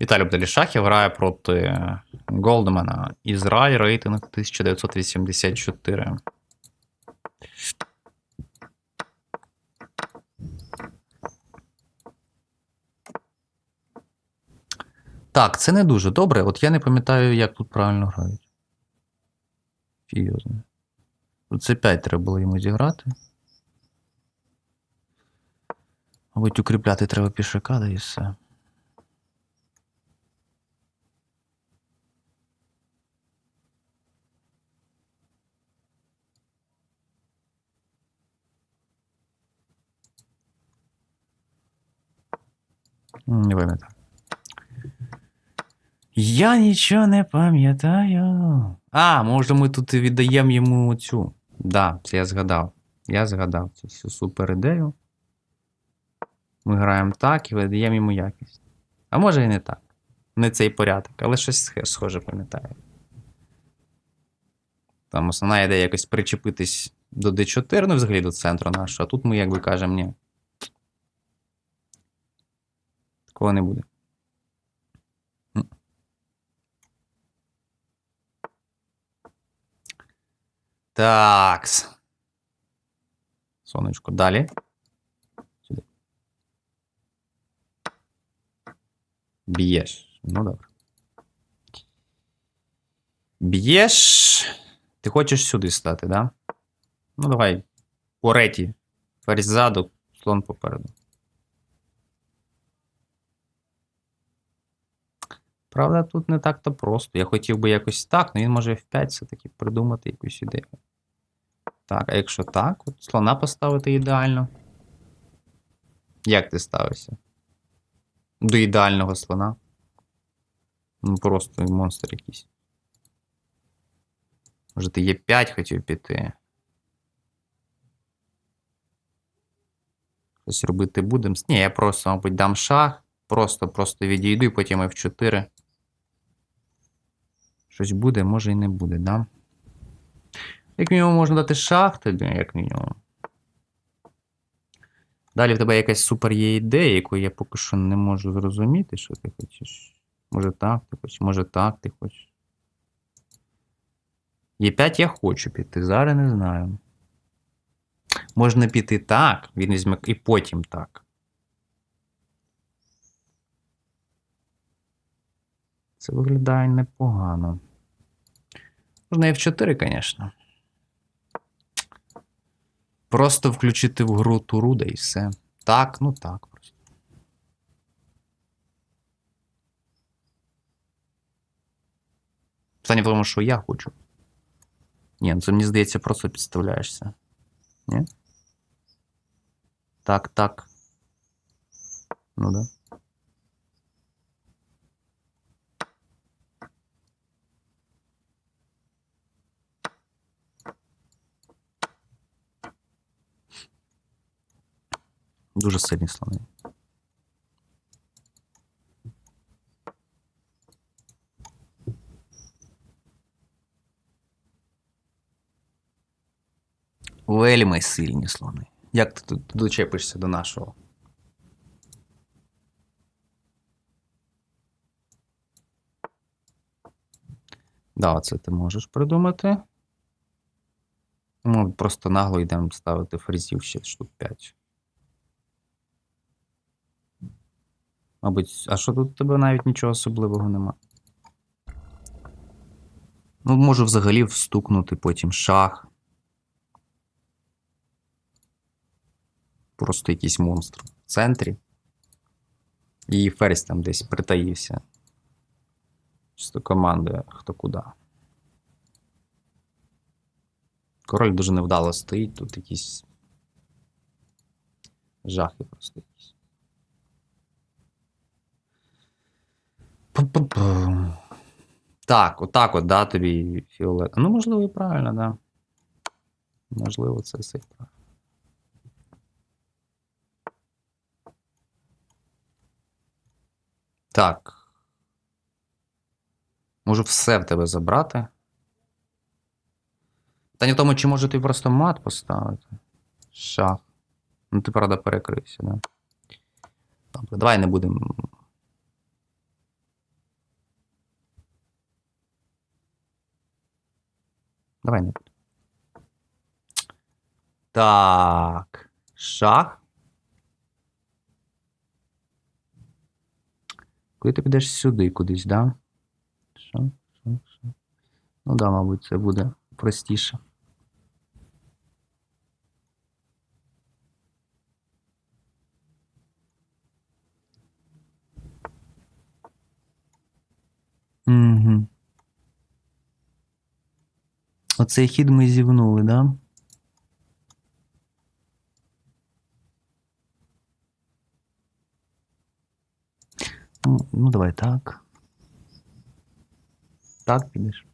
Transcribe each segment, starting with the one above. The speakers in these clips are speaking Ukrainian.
Віталій Бделішахів грає проти Голдмана. Ізраїль рейтинг 1984. Так, це не дуже добре. От я не пам'ятаю, як тут правильно грають. Серйозно. Це 5 треба було йому зіграти. Мабуть, укріпляти треба пішака, да і все. Не пам'ятаю. Я нічого не пам'ятаю. А, може ми тут віддаємо йому цю. Да, це я згадав. Я згадав цю всю супер ідею. Ми граємо так і видаємо йому якість. А може і не так. Не цей порядок, але щось схоже пам'ятаю. Там основна ідея якось причепитись до D4, ну взагалі до центру нашого, а тут ми якби кажемо ні. Такого не буде. М. Такс. Сонечко, далі. Сюди. Б'єш. Ну добре. Б'єш. Ти хочеш сюди стати, да? Ну, давай. По реті. Ферзь ззаду, слон попереду. Правда, тут не так-то просто. Я хотів би якось так, але він може F5 все-таки придумати якусь ідею. Так, а якщо так, от слона поставити ідеально. Як ти ставишся? До ідеального слона. Ну, просто монстр якийсь. Може, ти Е5 хотів піти. Щось робити будемо. Ні, я просто, мабуть, дам шах. Просто, просто відійду і потім F4. Щось буде, може і не буде, да? Як мінімум можна дати шах тобі, як мінімум. Далі в тебе якась супер є ідея, яку я поки що не можу зрозуміти, що ти хочеш. Може так ти хочеш, може так ти хочеш. Є5 я хочу піти, зараз не знаю. Можна піти так, він візьме і потім так. Це виглядає непогано. Можна F4, звісно. Просто включити в гру Туруда і все. Так, ну так просто. Питання в тому, що я хочу. Ні, ну це мені здається, просто підставляєшся. Ні? Так, так. Ну да. Дуже сильні слони. Вельми сильні слони. Як ти тут дочепишся до нашого? Да, це ти можеш придумати. Ми просто нагло йдемо ставити фрезів ще штук 5. Мабуть, а що тут у тебе навіть нічого особливого нема? Ну, можу взагалі встукнути потім шах. Просто якийсь монстр в центрі. І ферзь там десь притаївся. Чисто командує хто куди. Король дуже невдало стоїть, тут якісь жахи просто якісь. Так, отак от, да, тобі фіолет. Ну, можливо, і правильно, да. Можливо, це все правильно. Так. Можу все в тебе забрати. Та не в тому, чи може ти просто мат поставити. Шах. Ну, ти, правда, перекрився, да? Добре, давай не будемо. Давай не будем. Так. Шах. Коли ти підеш сюди кудись, да? Шах, шах, шах. Ну да, мабуть, це буде простіше. Оцей хід ми зівнули, да? Ну, ну давай так. Так підеш.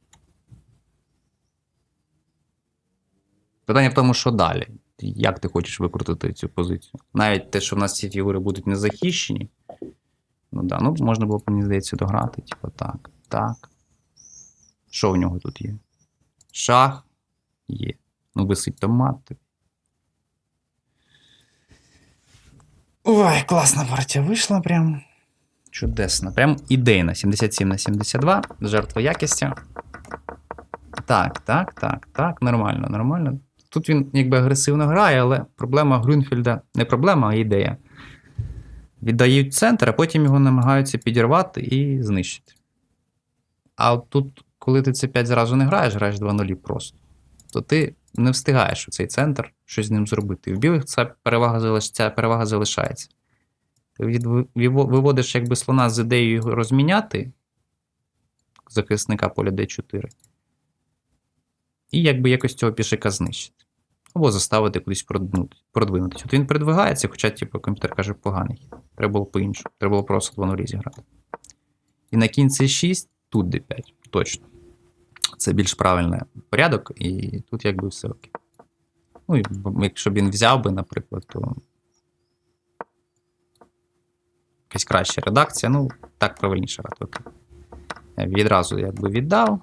Питання в тому, що далі. Як ти хочеш викрутити цю позицію? Навіть те, що в нас ці фігури будуть не захищені. Ну да, ну можна було б, мені здається, дограти. Типу так, так. Що в нього тут є? Шах є. Ну, висить томат. Ой, класна партія вийшла прям. Чудесно. Прям ідейна. 77 на 72. Жертва якості. Так, так, так, так. Нормально, нормально. Тут він якби агресивно грає, але проблема Грюнфельда не проблема, а ідея. Віддають центр, а потім його намагаються підірвати і знищити. А от тут, коли ти це 5 зразу не граєш, граєш 2-0 просто, то ти не встигаєш у цей центр щось з ним зробити. І В білих ця перевага, ця перевага залишається. Ти виводиш якби слона з ідеєю його розміняти, захисника поля D4, і якби якось цього пішака знищити. Або заставити кудись продвинутися. От він передвигається, хоча, типу, комп'ютер каже, поганий. Треба було по-іншому. Треба було просто 2-0 зіграти. І на кінь C6, тут D5. Точно. Це більш правильний порядок, і тут якби все окей. Ну, якщо б він взяв би, наприклад, то. Якась краща редакція, ну, так правильніше. Окей. Я відразу якби віддав.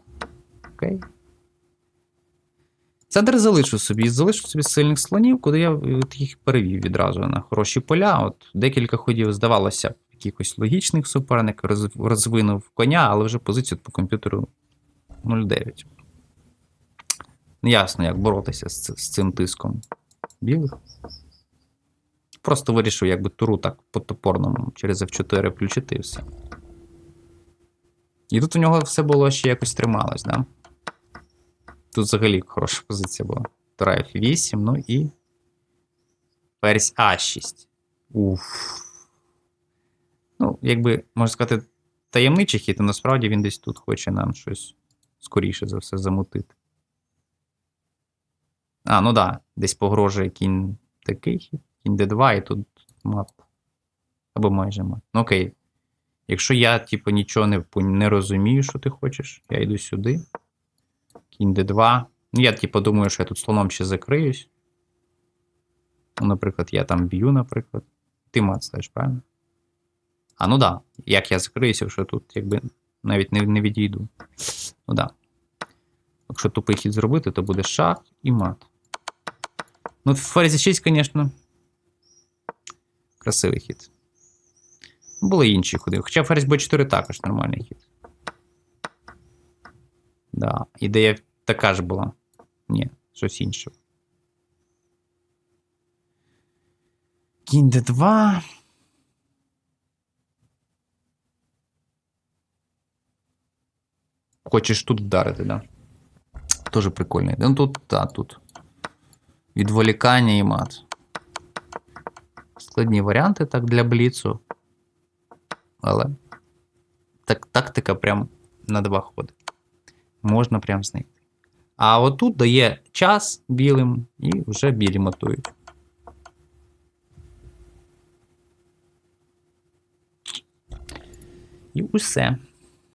Окей. Центр залишу собі. Залишу собі сильних слонів, куди я от їх перевів відразу на хороші поля. От декілька ходів, здавалося, якихось логічних суперників, роз- розвинув коня, але вже позицію по комп'ютеру 0,9. Неясно, як боротися з, з цим тиском білих. Просто вирішив, якби туру так по топорному через F4 включити і все. І тут у нього все було ще якось трималось, да? Тут взагалі хороша позиція була. Тура F8, ну і. Ферзь А6. Уф. Ну, якби, можна сказати, таємничий хід, а насправді він десь тут хоче нам щось скоріше за все замутити. А, ну да, десь погрожує кінь такий кінь D2, і тут мат. Або майже мат. Ну окей. Якщо я, типу, нічого не, не розумію, що ти хочеш, я йду сюди. Кінь D2. Ну, я, типу, думаю, що я тут слоном ще закриюсь. Ну, наприклад, я там б'ю, наприклад. Ти мат ставиш, правильно? А, ну да. Як я закриюся, якщо тут якби навіть не, не відійду. Ну да. Якщо тупий хід зробити, то буде шах і мат. Ну, ферзь 6, звісно. Красивий хід. Були інші ходи. Хоча ферзь b4 також нормальний хід. Да. Ідея така ж була. Ні, щось інше. Кінь d2. Хочеш тут вдарити, да? Тоже прикольно. Ну тут, та, тут. Відволікання і мат. Складні варіанти так для бліцу. Але так, тактика прям на два ходи. Можна прям знайти. А отут дає час білим, і вже білі матують. І усе.